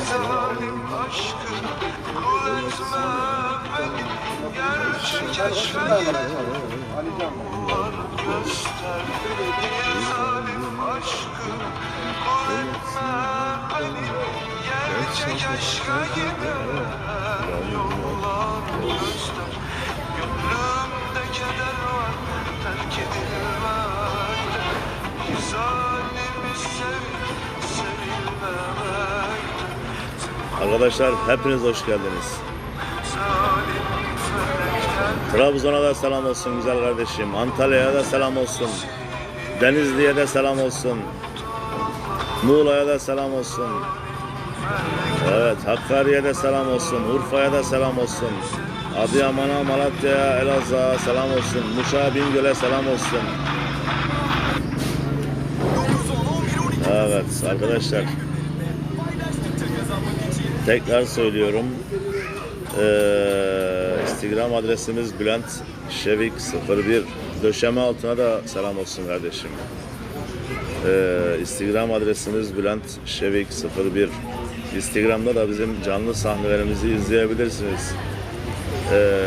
zalim aşkı kul beni Gerçek keşfeye var göster Bir zalim aşkı beni Gerçek aşka yollar göster Gönlümde keder var terk edilmekte Hizar Arkadaşlar hepiniz hoş geldiniz. Trabzon'a da selam olsun güzel kardeşim. Antalya'ya da selam olsun. Denizli'ye de selam olsun. Muğla'ya da selam olsun. Evet, Hakkari'ye de selam olsun. Urfa'ya da selam olsun. Adıyaman'a, Malatya'ya, Elazığ'a selam olsun. Muş'a, Bingöl'e selam olsun. Evet arkadaşlar. Tekrar söylüyorum. Ee, Instagram adresimiz Bülent Şevik 01. Döşeme altına da selam olsun kardeşim. Ee, Instagram adresimiz Bülent Şevik 01. Instagram'da da bizim canlı sahnelerimizi izleyebilirsiniz. Ee,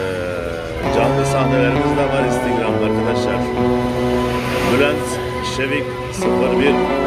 canlı sahnelerimiz de var Instagram'da arkadaşlar. Bülent Şevik 01. Ee,